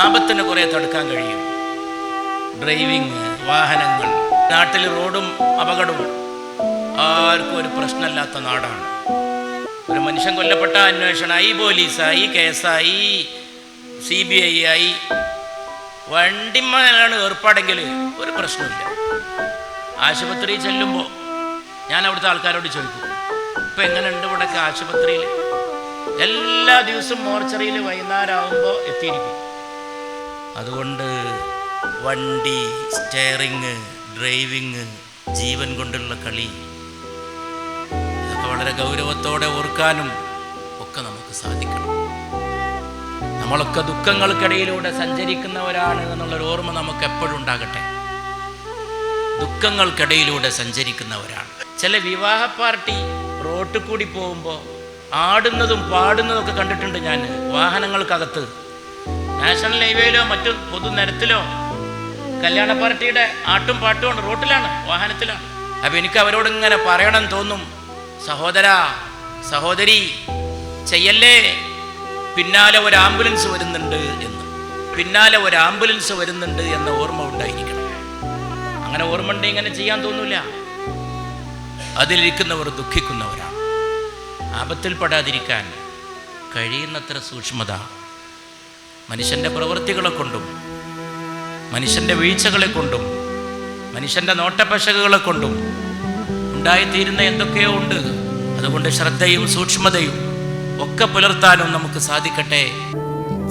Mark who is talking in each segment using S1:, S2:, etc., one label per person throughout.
S1: ആപത്തിന് കുറേ തടുക്കാൻ കഴിയും. ഡ്രൈവിങ് വാഹനങ്ങൾ നാട്ടിൽ റോഡും അപകടവും ആർക്കും ഒരു പ്രശ്നമില്ലാത്ത നാടാണ്. ഒരു മനുഷ്യൻ കൊല്ലപ്പെട്ട അന്വേഷണമായി പോലീസായി കേസായി സി ബി ഐ ആയി. വണ്ടിമ്മലാണ് ഏർപ്പാടെങ്കിൽ ഒരു പ്രശ്നമില്ല ആശുപത്രിയിൽ ചെല്ലുമ്പോൾ ഞാൻ അവിടുത്തെ ആൾക്കാരോട് ചോദിക്കും ഇപ്പം എങ്ങനെയുണ്ട് ഇവിടെയൊക്കെ ആശുപത്രിയിൽ? എല്ലാ ദിവസവും മോർച്ചറിയിൽ വൈകുന്നേരമാകുമ്പോൾ എത്തിയിരിക്കും. അതുകൊണ്ട് വണ്ടി സ്റ്റെയറിങ് ഡ്രൈവിങ് ജീവൻ കൊണ്ടുള്ള കളി ഇതൊക്കെ വളരെ ഗൗരവത്തോടെ ഓർക്കാനും ഒക്കെ നമുക്ക് സാധിക്കണം. നമ്മളൊക്കെ ദുഃഖങ്ങൾക്കിടയിലൂടെ സഞ്ചരിക്കുന്നവരാണ് എന്നുള്ളൊരു ഓർമ്മ നമുക്ക് എപ്പോഴും ഉണ്ടാകട്ടെ. ദുഃഖങ്ങൾക്കിടയിലൂടെ സഞ്ചരിക്കുന്നവരാണ്. ചില വിവാഹ പാർട്ടി റോട്ടിൽ കൂടി പോകുമ്പോൾ ആടുന്നതും പാടുന്നതും ഒക്കെ കണ്ടിട്ടുണ്ട് ഞാൻ. വാഹനങ്ങൾക്കകത്ത് നാഷണൽ ഹൈവേയിലോ മറ്റു പൊതുനിരത്തിലോ കല്യാണ പാർട്ടിയുടെ ആട്ടും പാട്ടും റോട്ടിലാണ് വാഹനത്തിലാണ്. അപ്പൊ എനിക്ക് അവരോട് ഇങ്ങനെ പറയണം തോന്നും. സഹോദര സഹോദരി ചെയ്യല്ലേ? പിന്നാലെ ഒരു ആംബുലൻസ് വരുന്നുണ്ട് എന്ന്. പിന്നാലെ ഒരു ആംബുലൻസ് വരുന്നുണ്ട് എന്ന ഓർമ്മ ഉണ്ടായിരിക്കണം. അങ്ങനെ ഓർമ്മ ഉണ്ടെങ്കിൽ ഇങ്ങനെ ചെയ്യാൻ തോന്നൂല. അതിലിരിക്കുന്നവർ ദുഃഖിക്കുന്നവരാണ്. ആപത്തിൽപ്പെടാതിരിക്കാൻ കഴിയുന്നത്ര സൂക്ഷ്മത മനുഷ്യന്റെ പ്രവൃത്തികളെ കൊണ്ടും മനുഷ്യന്റെ വീഴ്ചകളെ കൊണ്ടും മനുഷ്യന്റെ നോട്ടപ്പശകളെ കൊണ്ടും ഉണ്ടായിത്തീരുന്ന എന്തൊക്കെയോ ഉണ്ട്. അതുകൊണ്ട് ശ്രദ്ധയും സൂക്ഷ്മതയും ഒക്കെ പുലർത്താനും നമുക്ക് സാധിക്കട്ടെ.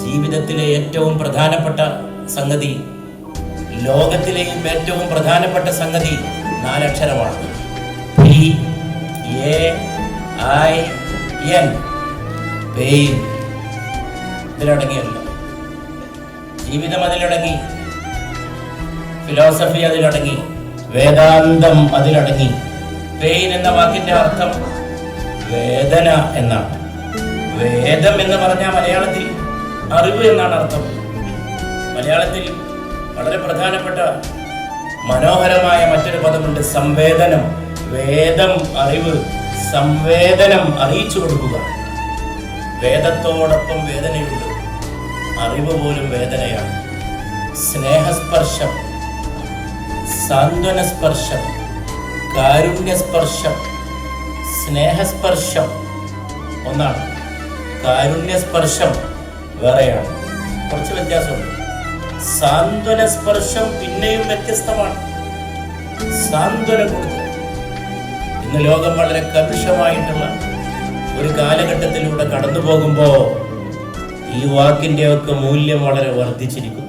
S1: ജീവിതത്തിലെ ഏറ്റവും പ്രധാനപ്പെട്ട സംഗതി ലോകത്തിലെയും ഏറ്റവും പ്രധാനപ്പെട്ട സംഗതി നാലക്ഷരമാണ്. പി എ ഐ എൻ ഇതിലടങ്ങിയല്ല ജീവിതം അതിലടങ്ങി. ഫിലോസഫി അതിലടങ്ങി. വേദാന്തം അതിലടങ്ങി. പെയിൻ എന്ന വാക്കിന്റെ അർത്ഥം വേദന എന്നാണ്. വേദം എന്ന് പറഞ്ഞാൽ മലയാളത്തിൽ അറിവ് എന്നാണ് അർത്ഥം. മലയാളത്തിൽ വളരെ പ്രധാനപ്പെട്ട മനോഹരമായ മറ്റൊരു പദമുണ്ട് സംവേദനം. വേദം അറിവ് സംവേദനം അറിയിച്ചു കൊടുക്കുക. വേദത്തോടൊപ്പം വേദനയുണ്ട്. അറിവ് പോലും വേദനയാണ്. സ്നേഹസ്പർശം സാന്ത്വനസ്പർശം കാരുണ്യസ്പർശം സ്നേഹസ്പർശം ഒന്നാണ്. കാരുണ്യസ്പർശം വേറെയാണ്. കുറച്ച് വ്യത്യാസമുണ്ട്. സാന്ത്വനസ്പർശം പിന്നെയും വ്യത്യസ്തമാണ്. സാന്ത്വനം കൊടുക്കുക ഇന്ന് ലോകം വളരെ കലുഷമായിട്ടുള്ള ഒരു കാലഘട്ടത്തിലൂടെ കടന്നു പോകുമ്പോൾ ഈ വാക്കിന്റെ ഒക്കെ മൂല്യം വളരെ വർദ്ധിച്ചിരിക്കുന്നു.